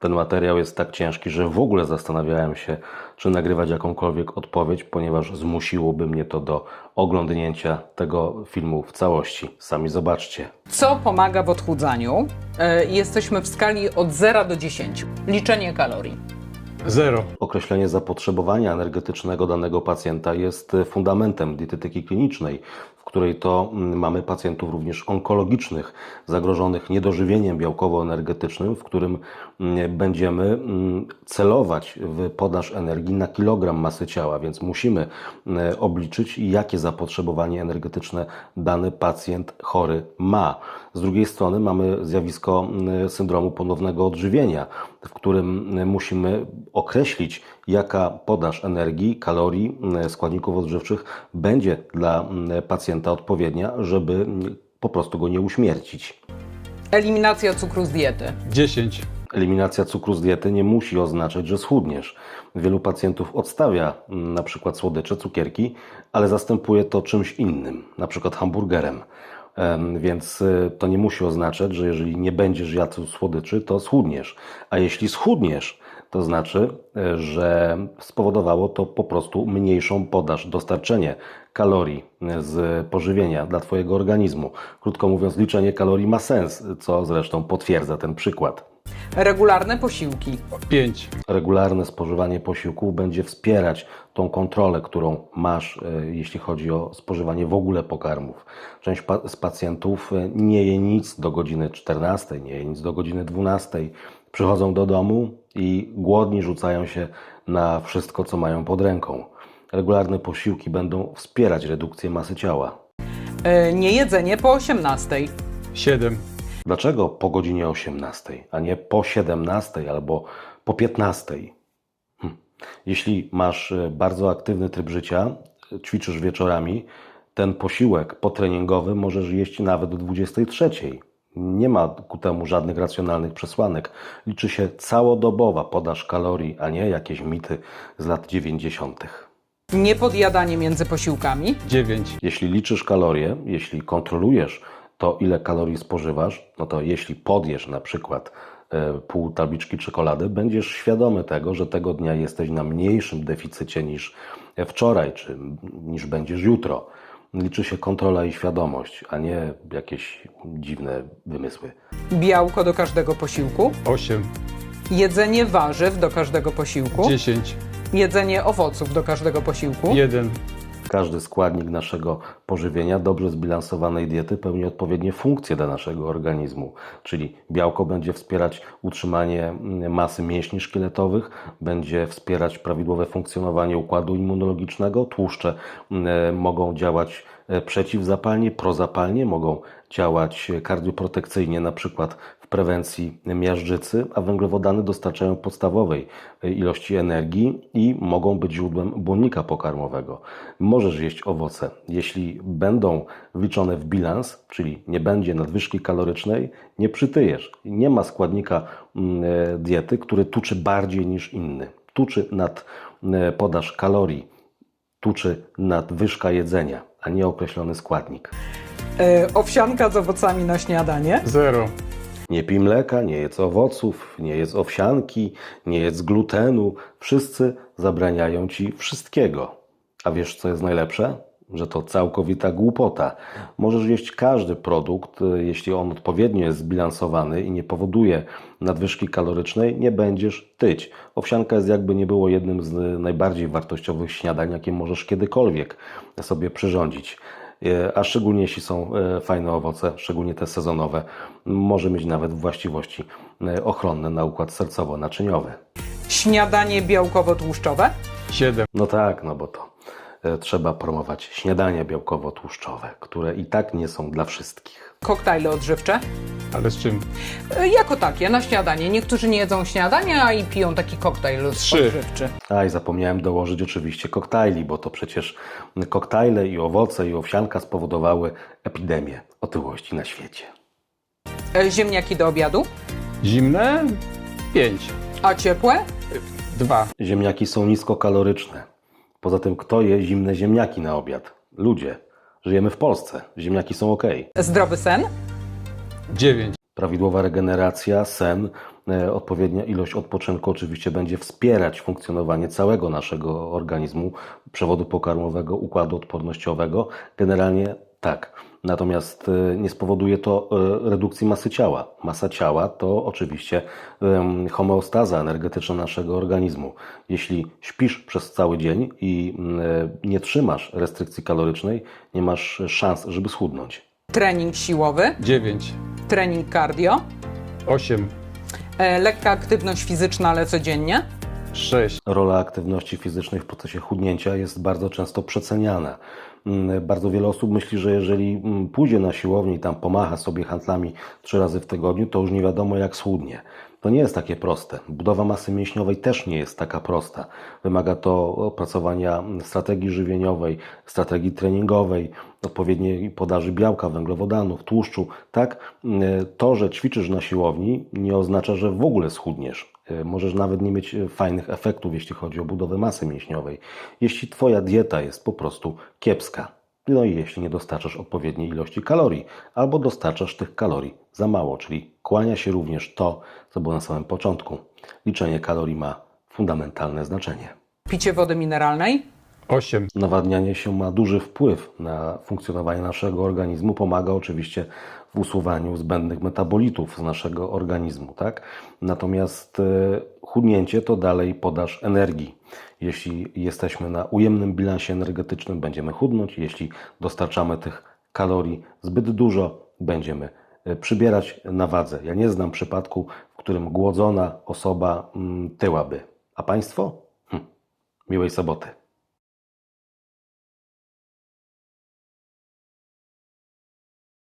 Ten materiał jest tak ciężki, że w ogóle zastanawiałem się, czy nagrywać jakąkolwiek odpowiedź, ponieważ zmusiłoby mnie to do oglądnięcia tego filmu w całości. Sami zobaczcie. Co pomaga w odchudzaniu? E, Jesteśmy w skali od 0 do 10. Liczenie kalorii. Zero. Określenie zapotrzebowania energetycznego danego pacjenta jest fundamentem dietetyki klinicznej, w której to mm, mamy pacjentów również onkologicznych, zagrożonych niedożywieniem białkowo-energetycznym, w którym mm, będziemy mm, celować w podaż energii na kilogram masy ciała, więc musimy mm, obliczyć, jakie zapotrzebowanie energetyczne dany pacjent chory ma. Z drugiej strony mamy zjawisko syndromu ponownego odżywienia, w którym musimy określić, jaka podaż energii, kalorii, składników odżywczych będzie dla mm, pacjenta odpowiednia, żeby po prostu go nie uśmiercić. Eliminacja cukru z diety. 10. Eliminacja cukru z diety nie musi oznaczać, że schudniesz. Wielu pacjentów odstawia mm, na przykład słodycze, cukierki, ale zastępuje to czymś innym, na przykład hamburgerem. Em, Więc y, to nie musi oznaczać, że jeżeli nie będziesz jadł słodyczy, to schudniesz. A jeśli schudniesz, to znaczy, y, że spowodowało to po prostu mniejszą podaż, dostarczenie kalorii y, z pożywienia dla Twojego organizmu. Krótko mówiąc, liczenie kalorii ma sens, co zresztą potwierdza ten przykład. Regularne posiłki. 5. regularne spożywanie posiłków będzie wspierać tą kontrolę, którą masz, e, jeśli chodzi o spożywanie w ogóle pokarmów. Część pa- z pacjentów e, nie je nic do godziny 14, nie je nic do godziny 12. Przychodzą do domu i głodni rzucają się na wszystko, co mają pod ręką. Regularne posiłki będą wspierać redukcję masy ciała. E, Niejedzenie po 18. 7. Dlaczego po godzinie 18, a nie po 17 albo po 15? Hm. Jeśli masz e, bardzo aktywny tryb życia, e, ćwiczysz wieczorami, ten posiłek potreningowy możesz jeść nawet o 23. Nie ma ku temu żadnych racjonalnych przesłanek. Liczy się całodobowa podaż kalorii, a nie jakieś mity z lat 90. Niepodjadanie między posiłkami. 9. Jeśli liczysz kalorie, jeśli kontrolujesz to, ile kalorii spożywasz, no to jeśli podjesz na przykład e, pół tabliczki czekolady, będziesz świadomy tego, że tego dnia jesteś na mniejszym deficycie niż wczoraj, czy niż będziesz jutro. Liczy się kontrola i świadomość, a nie jakieś dziwne wymysły. Białko do każdego posiłku. 8. Jedzenie warzyw do każdego posiłku. 10. Jedzenie owoców do każdego posiłku. 1. Każdy składnik naszego pożywienia, dobrze zbilansowanej diety, pełni odpowiednie funkcje dla naszego organizmu. Czyli białko będzie wspierać utrzymanie mm, masy mięśni szkieletowych, będzie wspierać prawidłowe funkcjonowanie układu immunologicznego. Tłuszcze mm, mogą działać e, przeciwzapalnie, prozapalnie, mogą działać kardioprotekcyjnie, na przykład prewencji miażdżycy, a węglowodany dostarczają podstawowej ilości energii i mogą być źródłem błonnika pokarmowego. Możesz jeść owoce, jeśli będą wliczone w bilans, czyli nie będzie nadwyżki kalorycznej, nie przytyjesz. Nie ma składnika mm, e, diety, który tuczy bardziej niż inny. Tuczy nad e, podaż kalorii, tuczy nadwyżka jedzenia, a nie określony składnik. E, Owsianka z owocami na śniadanie. 0. Nie pij mleka, nie jedz owoców, nie jedz owsianki, nie jedz glutenu. Wszyscy zabraniają ci wszystkiego. A wiesz, co jest najlepsze? Że to całkowita głupota. Możesz jeść każdy produkt, y, jeśli on odpowiednio jest zbilansowany i nie powoduje nadwyżki kalorycznej, nie będziesz tyć. Owsianka jest jakby nie było jednym z najbardziej wartościowych śniadań, jakie możesz kiedykolwiek sobie przyrządzić. E, a szczególnie jeśli są e, fajne owoce, szczególnie te sezonowe, może mieć nawet właściwości e, ochronne na układ sercowo-naczyniowy. Śniadanie białkowo-tłuszczowe. 7. No tak, no bo to trzeba promować śniadania białkowo-tłuszczowe, które i tak nie są dla wszystkich. Koktajle odżywcze. Ale z czym? E, Jako takie, na śniadanie. Niektórzy nie jedzą śniadania i piją taki koktajl Trzy. odżywczy. A i zapomniałem dołożyć oczywiście koktajli, bo to przecież koktajle i owoce i owsianka spowodowały epidemię otyłości na świecie. E, Ziemniaki do obiadu. Zimne? 5. A ciepłe? 2. Ziemniaki są niskokaloryczne. Poza tym, kto je zimne ziemniaki na obiad? Ludzie. Żyjemy w Polsce. Ziemniaki są ok. Zdrowy sen. 9. Prawidłowa regeneracja, sen E, Odpowiednia ilość odpoczynku oczywiście będzie wspierać funkcjonowanie całego naszego organizmu, przewodu pokarmowego, układu odpornościowego. Generalnie tak. Natomiast e, nie spowoduje to e, redukcji masy ciała. Masa ciała to oczywiście homeostaza energetyczna naszego organizmu. Jeśli śpisz przez cały dzień i e, nie trzymasz restrykcji kalorycznej, nie masz szans, żeby schudnąć. Trening siłowy, 9, trening cardio, 8, e, lekka aktywność fizyczna, ale codziennie. 6, Rola aktywności fizycznej w procesie chudnięcia jest bardzo często przeceniana. Mm, Bardzo wiele osób myśli, że jeżeli mm, pójdzie na siłownię i tam pomacha sobie handlami trzy razy w tygodniu, to już nie wiadomo jak schudnie. To nie jest takie proste. Budowa masy mięśniowej też nie jest taka prosta. Wymaga to opracowania strategii żywieniowej, strategii treningowej, odpowiedniej podaży białka, węglowodanów, tłuszczu. Tak, mm, to, że ćwiczysz na siłowni, nie oznacza, że w ogóle schudniesz. Y, Możesz nawet nie mieć y, fajnych efektów, jeśli chodzi o budowę masy mięśniowej, jeśli Twoja dieta jest po prostu kiepska. No i jeśli nie dostarczasz odpowiedniej ilości kalorii, albo dostarczasz tych kalorii za mało, czyli kłania się również to, co było na samym początku. Liczenie kalorii ma fundamentalne znaczenie. Picie wody mineralnej, 8, Nawadnianie się ma duży wpływ na funkcjonowanie naszego organizmu, pomaga oczywiście w usuwaniu zbędnych metabolitów z naszego organizmu, tak? Natomiast e, chudnięcie to dalej podaż energii. Jeśli jesteśmy na ujemnym bilansie energetycznym, będziemy chudnąć. Jeśli dostarczamy tych kalorii zbyt dużo, będziemy e, przybierać na wadze. Ja nie znam przypadku, w którym głodzona osoba mm, tyłaby. A Państwo? Hm. Miłej soboty.